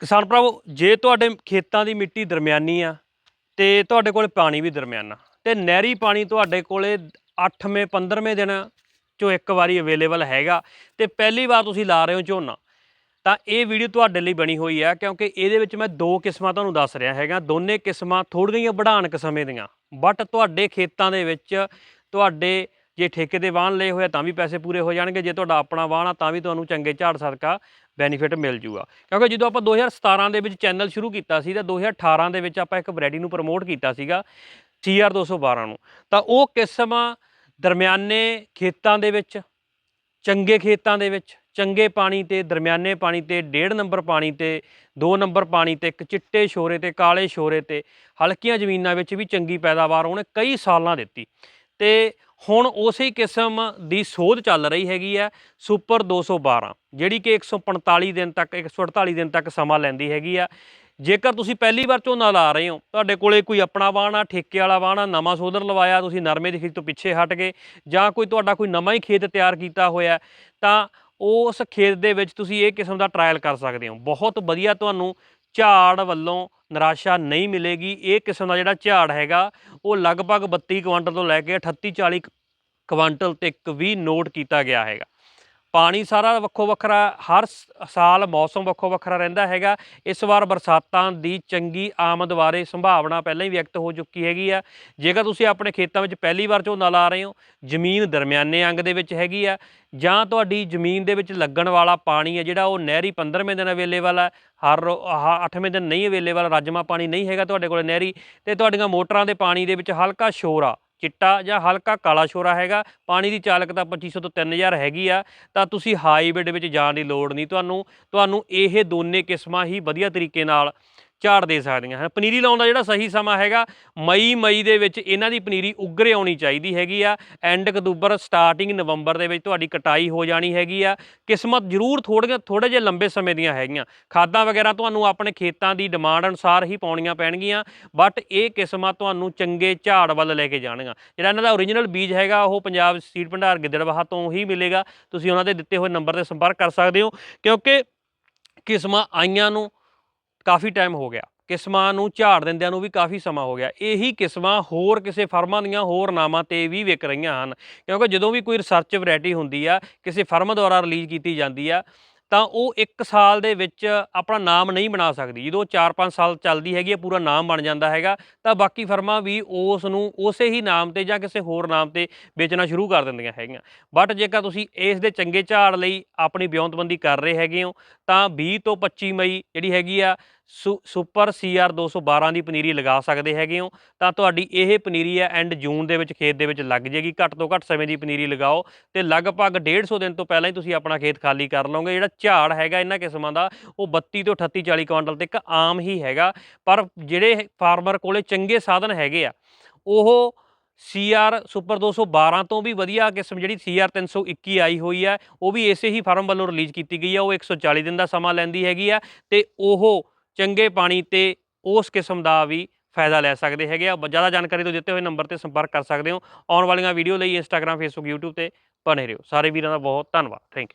ਕਿਸਾਨ ਭਰਾਵੋ, ਜੇ ਤੁਹਾਡੇ ਖੇਤਾਂ ਦੀ ਮਿੱਟੀ ਦਰਮਿਆਨੀ ਆ ਤੇ ਤੁਹਾਡੇ ਕੋਲ ਪਾਣੀ ਵੀ ਦਰਮਿਆਨਾ ਤੇ ਨਹਿਰੀ ਪਾਣੀ ਤੁਹਾਡੇ ਕੋਲੇ 8ਵੇਂ 15ਵੇਂ ਦਿਨ ਚੋਂ ਇੱਕ ਵਾਰੀ ਅਵੇਲੇਬਲ ਹੈਗਾ ਤੇ ਪਹਿਲੀ ਵਾਰ ਤੁਸੀਂ ਲਾ ਰਹੇ ਹੋ ਝੋਨਾ, ਤਾਂ ਇਹ ਵੀਡੀਓ ਤੁਹਾਡੇ ਲਈ ਬਣੀ ਹੋਈ ਹੈ ਕਿਉਂਕਿ ਇਹਦੇ ਵਿੱਚ ਮੈਂ ਦੋ ਕਿਸਮਾਂ ਤੁਹਾਨੂੰ ਦੱਸ ਰਿਹਾ ਹੈਗਾ। ਦੋਨੇ ਕਿਸਮਾਂ ਥੋੜ੍ਹੀਆਂ ਵਢਾਣਕ ਸਮੇਂ ਦੀਆਂ ਬਟ ਤੁਹਾਡੇ ਖੇਤਾਂ ਦੇ ਵਿੱਚ ਤੁਹਾਡੇ ਜੇ ਠੇਕੇ ਦੇ ਵਾਹਨ ਲਏ ਹੋਏ ਆ ਤਾਂ ਵੀ ਪੈਸੇ ਪੂਰੇ ਹੋ ਜਾਣਗੇ, ਜੇ ਤੁਹਾਡਾ ਆਪਣਾ ਵਾਹਨ ਆ ਤਾਂ ਵੀ ਤੁਹਾਨੂੰ ਚੰਗੇ ਝਾੜ ਸਦਕਾ ਬੈਨੀਫਿਟ ਮਿਲ ਜੂਗਾ। ਕਿਉਂਕਿ ਜਦੋਂ ਆਪਾਂ 2017 ਦੇ ਵਿੱਚ ਚੈਨਲ ਸ਼ੁਰੂ ਕੀਤਾ ਸੀ ਤਾਂ 2018 ਦੇ ਵਿੱਚ ਆਪਾਂ ਇੱਕ ਵੈਰਾਈਟੀ ਨੂੰ ਪ੍ਰਮੋਟ ਕੀਤਾ ਸੀਗਾ CR 212 ਨੂੰ, ਤਾਂ ਉਹ ਕਿਸਮ ਦਰਮਿਆਨੇ ਖੇਤਾਂ ਦੇ ਵਿੱਚ, ਚੰਗੇ ਖੇਤਾਂ ਦੇ ਵਿੱਚ, ਚੰਗੇ ਪਾਣੀ ਤੇ ਦਰਮਿਆਨੇ ਪਾਣੀ ਤੇ ਡੇਢ ਨੰਬਰ ਪਾਣੀ ਤੇ 2 ਨੰਬਰ ਪਾਣੀ ਤੇ, ਇੱਕ ਚਿੱਟੇ ਸ਼ੋਰੇ ਤੇ, ਕਾਲੇ ਸ਼ੋਰੇ ਤੇ, ਹਲਕੀਆਂ ਜ਼ਮੀਨਾਂ ਵਿੱਚ ਵੀ ਚੰਗੀ ਪੈਦਾਵਾਰ ਉਹਨੇ ਕਈ ਸਾਲਾਂ ਦਿੱਤੀ। ਤੇ ਹੁਣ ਉਸੇ ਕਿਸਮ ਦੀ ਸੋਧ ਚੱਲ ਰਹੀ ਹੈਗੀ ਹੈ ਸੁਪਰ 212 ਜਿਹੜੀ ਕਿ 145 ਦਿਨ ਤੱਕ 148 ਦਿਨ ਤੱਕ ਸਮਾਂ ਲੈਂਦੀ ਹੈਗੀ ਆ। ਜੇਕਰ ਤੁਸੀਂ ਪਹਿਲੀ ਵਾਰ ਝੋਨਾ ਲਾ ਰਹੇ ਹੋ, ਤੁਹਾਡੇ ਕੋਲੇ ਕੋਈ ਆਪਣਾ ਵਾਹਣ ਆ, ਠੇਕੇ ਵਾਲਾ ਵਾਹਣ ਆ, ਨਵਾਂ ਸੋਧਰ ਲਵਾਇਆ, ਤੁਸੀਂ ਨਰਮੇ ਦੀ ਖੇਤ ਤੋਂ ਪਿੱਛੇ ਹਟ ਗਏ, ਜਾਂ ਕੋਈ ਤੁਹਾਡਾ ਕੋਈ ਨਵਾਂ ਹੀ ਖੇਤ ਤਿਆਰ ਕੀਤਾ ਹੋਇਆ ਤਾਂ ਉਸ ਖੇਤ ਦੇ ਵਿੱਚ ਤੁਸੀਂ ਇਹ ਕਿਸਮ ਦਾ ਟਰਾਇਲ ਕਰ ਸਕਦੇ ਹੋ। ਬਹੁਤ ਵਧੀਆ ਤੁਹਾਨੂੰ ਝਾੜ ਵੱਲੋਂ ਨਿਰਾਸ਼ਾ ਨਹੀਂ ਮਿਲੇਗੀ। ਇਹ ਕਿਸਮ ਦਾ ਜਿਹੜਾ ਝਾੜ ਹੈਗਾ, ਉਹ ਲਗਭਗ 32 ਕੁਇੰਟਲ ਤੋਂ ਲੈ ਕੇ 38 40 ਕੁਇੰਟਲ ਤੱਕ ਵੀ ਨੋਟ ਕੀਤਾ ਗਿਆ ਹੈਗਾ। ਪਾਣੀ ਸਾਰਾ ਵੱਖੋ ਵੱਖਰਾ, ਹਰ ਸਾਲ ਮੌਸਮ ਵੱਖੋ ਵੱਖਰਾ ਰਹਿੰਦਾ ਹੈਗਾ। ਇਸ ਵਾਰ ਬਰਸਾਤਾਂ ਦੀ ਚੰਗੀ ਆਮਦ ਬਾਰੇ ਸੰਭਾਵਨਾ ਪਹਿਲਾਂ ਹੀ ਵਿਅਕਤ ਹੋ ਚੁੱਕੀ ਹੈਗੀ ਆ। ਜੇਕਰ ਤੁਸੀਂ ਆਪਣੇ ਖੇਤਾਂ ਵਿੱਚ ਪਹਿਲੀ ਵਾਰ ਝੋਨਾ ਲਾ ਰਹੇ ਹੋ, ਜ਼ਮੀਨ ਦਰਮਿਆਨੇ ਅੰਗ ਦੇ ਵਿੱਚ ਹੈਗੀ ਆ, ਜਾਂ ਤੁਹਾਡੀ ਜ਼ਮੀਨ ਦੇ ਵਿੱਚ ਲੱਗਣ ਵਾਲਾ ਪਾਣੀ ਹੈ ਜਿਹੜਾ ਉਹ ਨਹਿਰੀ 15ਵੇਂ ਦਿਨ ਅਵੇਲੇਬਲ ਹੈ ਹਰ ਰੋ- ਆਹ 8ਵੇਂ ਦਿਨ ਨਹੀਂ ਅਵੇਲੇਬਲ, ਰਾਜਮਾ ਪਾਣੀ ਨਹੀਂ ਹੈਗਾ ਤੁਹਾਡੇ ਕੋਲ ਨਹਿਰੀ, ਤੇ ਤੁਹਾਡੀਆਂ ਮੋਟਰਾਂ ਦੇ ਪਾਣੀ ਦੇ ਵਿੱਚ ਹਲਕਾ ਸ਼ੋਰ ਆ। ਚਿੱਟਾ ਜਾਂ ਹਲਕਾ ਕਾਲਾ ਸ਼ੋਰਾ ਹੈਗਾ, ਪਾਣੀ ਦੀ ਚਾਲਕਤਾ 2500 ਤੋਂ 3000 ਹੈਗੀ ਆ, ਤਾਂ ਤੁਸੀਂ ਹਾਈਬ੍ਰਿਡ ਵਿੱਚ ਜਾਣ ਦੀ ਲੋੜ ਨਹੀਂ, ਤੁਹਾਨੂੰ ਤੁਹਾਨੂੰ ਇਹ ਦੋਨੇ ਕਿਸਮਾਂ ਹੀ ਵਧੀਆ ਤਰੀਕੇ ਨਾਲ ਝਾੜ ਦੇ ਸਕਦੀਆਂ ਹਨ। ਪਨੀਰੀ ਲਾਉਣ ਦਾ ਜਿਹੜਾ ਸਹੀ ਸਮਾਂ ਹੈਗਾ, ਮਈ ਮਈ ਦੇ ਵਿੱਚ ਇਹਨਾਂ ਦੀ ਪਨੀਰੀ ਉੱਗਰੇ ਆਉਣੀ ਚਾਹੀਦੀ ਹੈਗੀ ਆ। ਐਂਡ ਅਕਤੂਬਰ ਸਟਾਰਟਿੰਗ ਨਵੰਬਰ ਦੇ ਵਿੱਚ ਤੁਹਾਡੀ ਕਟਾਈ ਹੋ ਜਾਣੀ ਹੈਗੀ ਆ। ਕਿਸਮਤ ਜ਼ਰੂਰ ਥੋੜ੍ਹੀਆਂ ਥੋੜੇ ਜਿਹੇ ਲੰਬੇ ਸਮੇਂ ਦੀਆਂ ਹੈਗੀਆਂ। ਖਾਦਾਂ ਵਗੈਰਾ ਤੁਹਾਨੂੰ ਆਪਣੇ ਖੇਤਾਂ ਦੀ ਡਿਮਾਂਡ ਅਨੁਸਾਰ ਹੀ ਪਾਉਣੀਆਂ ਪੈਣਗੀਆਂ ਬਟ ਇਹ ਕਿਸਮਾਂ ਤੁਹਾਨੂੰ ਚੰਗੇ ਝਾੜ ਵੱਲ ਲੈ ਕੇ ਜਾਣਗੀਆਂ। ਜਿਹੜਾ ਇਹਨਾਂ ਦਾ ਓਰੀਜਨਲ ਬੀਜ ਹੈਗਾ, ਉਹ ਪੰਜਾਬ ਸੀਡ ਭੰਡਾਰ ਗਿੱਦੜਬਾਹਾ ਤੋਂ ਹੀ ਮਿਲੇਗਾ। ਤੁਸੀਂ ਉਹਨਾਂ ਦੇ ਦਿੱਤੇ ਹੋਏ ਨੰਬਰ ਤੇ ਸੰਪਰਕ ਕਰ ਸਕਦੇ ਹੋ, ਕਿਉਂਕਿ ਕਿਸਮਾਂ ਆਈਆਂ ਨੂੰ ਕਾਫੀ ਟਾਈਮ ਹੋ ਗਿਆ। ਕਿਸਮਾਂ ਨੂੰ ਝਾੜ ਦਿੰਦਿਆਂ ਨੂੰ ਵੀ ਕਾਫੀ ਸਮਾਂ ਹੋ ਗਿਆ। ਇਹੀ ਕਿਸਮਾਂ ਹੋਰ ਕਿਸੇ ਫਰਮਾਂ ਦੀਆਂ ਹੋਰ ਨਾਮਾਂ ਤੇ ਵੀ ਵਿਕ ਰਹੀਆਂ ਹਨ। ਕਿਉਂਕਿ ਜਦੋਂ ਵੀ ਕੋਈ ਰਿਸਰਚ ਵੈਰਾਈਟੀ ਹੁੰਦੀ ਆ, ਕਿਸੇ ਫਰਮ ਦੁਆਰਾ ਰਿਲੀਜ਼ ਕੀਤੀ ਜਾਂਦੀ ਆ ਤਾਂ ਉਹ 1 ਸਾਲ ਦੇ ਵਿੱਚ ਆਪਣਾ ਨਾਮ ਨਹੀਂ ਬਣਾ ਸਕਦੀ। ਜਦੋਂ 4-5 ਸਾਲ ਚੱਲਦੀ ਹੈਗੀ ਹੈ ਪੂਰਾ ਨਾਮ ਬਣ ਜਾਂਦਾ ਹੈਗਾ, ਤਾਂ ਬਾਕੀ ਫਰਮਾਂ ਵੀ ਉਸ ਨੂੰ ਉਸੇ ਹੀ ਨਾਮ ਤੇ ਜਾਂ ਕਿਸੇ ਹੋਰ ਨਾਮ ਤੇ ਵੇਚਣਾ ਸ਼ੁਰੂ ਕਰ ਦਿੰਦੀਆਂ ਹੈਗੀਆਂ। ਬਟ ਜੇਕਰ ਤੁਸੀਂ ਇਸ ਦੇ ਚੰਗੇ ਝਾੜ ਲਈ ਆਪਣੀ ਵਿਉਂਤਬੰਦੀ ਕਰ ਰਹੇ ਹੈਗੇ ਹੋ, ਤਾਂ 20 ਤੋਂ 25 ਮਈ ਜਿਹੜੀ ਹੈਗੀ ਆ ਸੁਪਰ ਸੀਆਰ 212 ਦੀ ਪਨੀਰੀ ਲਗਾ ਸਕਦੇ ਹੈਗੇ ਹੋ, ਤਾਂ ਤੁਹਾਡੀ ਇਹ ਪਨੀਰੀ ਹੈ ਐਂਡ ਜੂਨ ਦੇ ਵਿੱਚ, ਖੇਤ ਦੇ ਵਿੱਚ ਲੱਗ ਜੇਗੀ। ਘੱਟ ਤੋਂ ਘੱਟ ਸਮੇਂ ਦੀ ਪਨੀਰੀ ਲਗਾਓ ਤੇ ਲਗਭਗ 150 ਦਿਨ ਤੋਂ ਪਹਿਲਾਂ ਹੀ ਤੁਸੀਂ ਆਪਣਾ ਖੇਤ ਖਾਲੀ ਕਰ ਲਓਗੇ। ਜਿਹੜਾ ਝਾੜ ਹੈਗਾ ਇਹਨਾਂ ਕਿਸਮਾਂ ਦਾ, ਉਹ 32 ਤੋਂ 38 40 ਕੁਇੰਟਲ ਤੱਕ ਆਮ ਹੀ ਹੈਗਾ। ਪਰ ਜਿਹੜੇ ਫਾਰਮਰ ਕੋਲੇ ਚੰਗੇ ਸਾਧਨ ਹੈਗੇ ਆ, ਉਹ ਸੀਆਰ ਸੁਪਰ 212 ਤੋਂ ਵੀ ਵਧੀਆ ਕਿਸਮ ਜਿਹੜੀ ਸੀਆਰ 321 ਆਈ ਹੋਈ ਹੈ, ਉਹ ਵੀ ਇਸੇ ਹੀ ਫਾਰਮ ਵੱਲੋਂ ਰਿਲੀਜ਼ ਕੀਤੀ ਗਈ ਹੈ। ਉਹ 140 ਦਿਨ ਦਾ ਸਮਾਂ ਲੈਂਦੀ ਹੈਗੀ ਆ ਤੇ ਉਹ ਚੰਗੇ ਪਾਣੀ ਤੇ ਉਸ ਕਿਸਮ ਦਾ ਵੀ ਫਾਇਦਾ ਲੈ ਸਕਦੇ ਹੈਗੇ ਆ। ਜ਼ਿਆਦਾ ਜਾਣਕਾਰੀ ਤੋਂ ਦਿੱਤੇ ਹੋਏ ਨੰਬਰ ਤੇ ਸੰਪਰਕ ਕਰ ਸਕਦੇ ਹੋ। ਆਉਣ ਵਾਲੀਆਂ ਵੀਡੀਓ ਲਈ ਇੰਸਟਾਗ੍ਰam ਫੇਸਬੁੱਕ YouTube ਤੇ ਬਣੇ ਰਹੋ। ਸਾਰੇ ਵੀਰਾਂ ਦਾ ਬਹੁਤ ਧੰਨਵਾਦ। Thank you